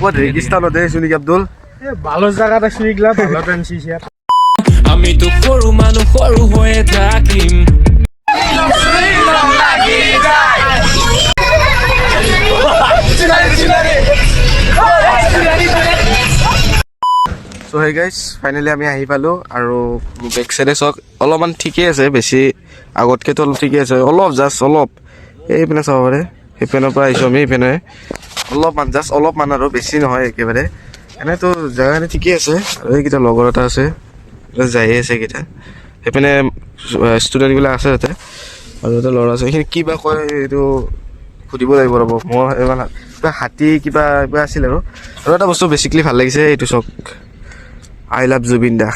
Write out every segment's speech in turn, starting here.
ক'ত ৰেগিস্তানতে আহিছোঁ নেকি আব্দুল? এ ভালো জায়গাটা শুনিগলা ভালো টানছিস ইয়ার আমিতো সৰু মানুহ সৰু হৈয়ে থাকিম। চ' সেই গাইজ ফাইনেলি আমি আহি পালোঁ আৰু বেক চাইডে চাওক অলপমান ঠিকেই আছে বেছি আগতকেতো অলপ ঠিকেই আছে অলপ জাষ্ট অলপ। এইপিনে চাব পাৰে সেইপিনৰ পৰা আহিছোঁ আমি এইপিনে। অলপমান জাষ্ট অলপমান আৰু বেছি নহয় একেবাৰে। এনেতো জেগাখিনি ঠিকেই আছে আৰু এইকেইটা লগৰ এটা আছে যায়ে আছে এইকেইটা। সেইপিনে ষ্টুডেণ্টবিলাক আছে তাতে আৰু এটা ল'ৰা আছে। সেইখিনি কি বা কয় এইটো সুধিব লাগিব ৰ'ব। মই কিবা হাতী কিবা কিবা আছিল আৰু। আৰু এটা বস্তু বেছিকেলি ভাল লাগিছে এইটো চাওক আই লাভ জুবিন দা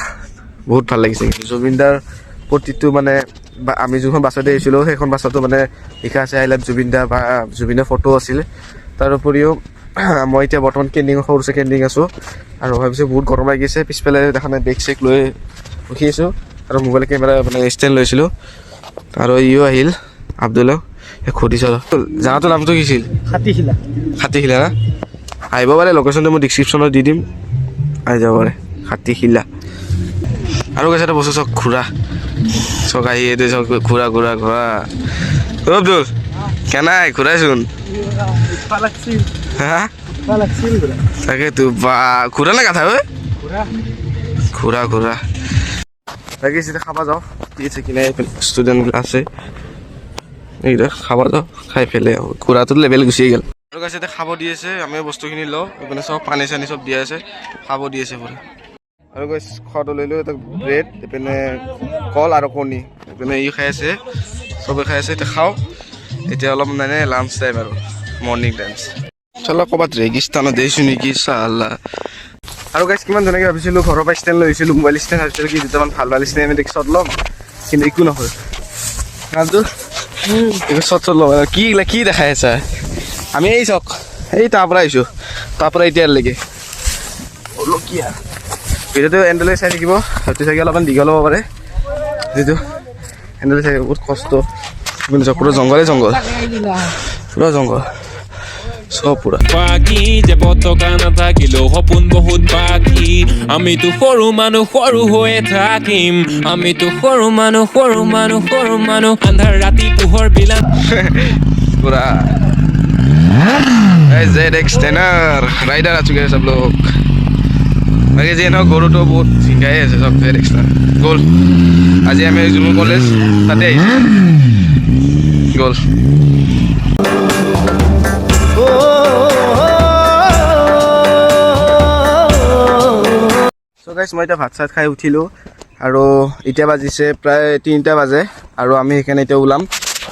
বহুত ভাল লাগিছে। জুবিন দাৰ প্ৰতিটো মানে আমি যোনখন বাছতে আহিছিলোঁ সেইখন বাছতো মানে লিখা আছে আই লাভ জুবিন দা বা জুবিনৰ ফটো আছিল। তাৰ উপৰিও মই এতিয়া বৰ্তমান কেণ্ডিং সৰুছে কেণ্ডিং আছোঁ। আৰু ভাবিছোঁ বহুত গৰম লাগিছে পিছফালে দেখা নাই বেগ চেক লৈ ৰখি আছোঁ। আৰু মোবাইল কেমেৰা মানে ষ্টেণ্ড লৈছিলোঁ। আৰু ইও আহিল আব্দুলক সুধিছোঁ আৰু জাগাটোৰ নামটো কি আছিল? হাতী খিলা হাতীশিলা না? আহিব পাৰে লোকেশ্যনটো মই ডিছক্ৰিপশ্যনত দি দিম। আহি যাব পাৰে হাতীশিলা আৰু কৈছে এটা বস্তু চাওক ঘোঁৰা এইটো চাওক ঘোঁৰা ঘোঁৰা ঘোঁৰা অ' আব্দুল, কেনাই? ঘূৰাইচোন উঠবা লাগছিল হা উঠবা লাগছিল বুঢ়া তাকেতো বা ঘোঁৰা নে কথা ঘোঁৰা ঘোঁৰা তাকে চিধা খাব যাওঁ। আছে কিনে ষ্টুডেণ্টবিলাক আছে। এইকেইটা খাব যাওঁ, খাই পেলাই আৰু ঘোঁৰাটোত লেভেল গুচি গ'ল। কৈছে খাব দি আছে আমি বস্তুখিনি লওঁ। এইপিনে চব পানী চানী চব দি আছে। খাব দি আছে পুৰা। আৰু গৈ খোৱাটো লৈ লৈ ব্ৰেড এইপিনে কল আৰু কণী এইপিনে ই খাই আছে, চবে খাই আছে, এতিয়া খাওঁ। এতিয়া অলপ মানে লাঞ্চ টাইম আৰু মৰ্ণিং টাইম চলা ক'ৰবাত ৰেগিস্তানত দিছোঁ নেকি চালা আৰু গাইছ কিমান ধুনীয়াকৈ ভাবিছিলোঁ, ঘৰৰ পৰা ষ্টেণ্ড লৈ মোবাইল ষ্টেণ্ড ভাবিছিলোঁ কি দুটামান ভালো ভালো ষ্টেণ্ড আমি শ্বট ল'ম। কিন্তু একো নহয়। আব্দুল একো শ্বট শ্বট ল'ব কি কি দেখাই আছা? আমি এই চাওক এই তাৰ পৰা আহিছোঁ, তাৰ পৰা এতিয়ালৈকে ভিডিঅ'টো এণ্ডলৈ চাই থাকিব। হয়তো চাগে অলপমান দীঘল হ'ব পাৰে। যিটো এণ্ডেলে চাই বহুত কষ্ট। পুৰা জংঘলে জংঘল। পুৰা জংঘল। চব পুৰা। বাকী যে পতকা নাথাকিলেও সপোন বহুত বাকী। আমিতো সৰু মানুহ সৰু হৈয়ে থাকিম। আমিতো সৰু মানুহ সৰু মানুহ সৰু মানুহ। আন্ধাৰ ৰাতি পোহৰ বিলাক পুৰা। জেড এক্স টেনাৰ ৰাইডাৰ আছো গে সব লোক। বাকী যিয়ে নহওক গৰুটো বহুত ঝিংগাই আছে চব জেড এক্স গ'ল। আজি আমি জুনু কলেজ তাতে আহিছোঁ। গ'ল। চ' মই এতিয়া ভাত চাত খাই উঠিলোঁ আৰু এতিয়া বাজিছে প্ৰায় তিনিটা বাজে আৰু আমি সেইকাৰণে এতিয়া ওলাম।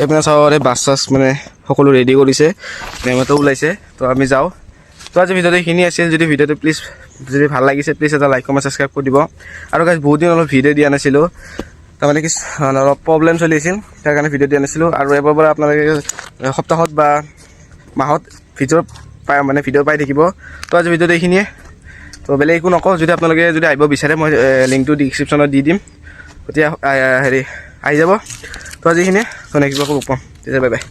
এইপিনে চাবৰে বাছ চাছ মানে সকলো ৰেডি কৰিছে। মেমতো ওলাইছে। তো আমি যাওঁ। তো আজি ভিডিঅ'টো এইখিনি আছিল। যদি ভিডিঅ'টো প্লিজ যদি ভালো লাগিছে প্লিজ এটা লাইক কমেণ্ট ছাবস্ক্ৰাইব কৰি আৰু গাইছ বহুত দিন অলপ ভিডিঅ' দিয়া নাছিলোঁ। তাৰমানে কি মানে অলপ প্ৰব্লেম চলি আছিল, তাৰ কাৰণে ভিডিঅ' দিয়া নাছিলোঁ। আৰু এবাৰ পৰা আপোনালোকে সপ্তাহত বা মাহত ভিডিঅ' পাই মানে ভিডিঅ' পাই থাকিব। তো আজি ভিডিঅ'টো এইখিনিয়ে তো বেলেগ একো নকওঁ, যদি আপোনালোকে যদি আহিব বিচাৰে, মই লিংকটো ডিছক্ৰিপশ্যনত দি দিম। গতিকে হেৰি, আহি যাব। তো আজি এইখিনিয়ে তো নেক্সট ব্লগত লগ পাম। তেতিয়া বাই বাই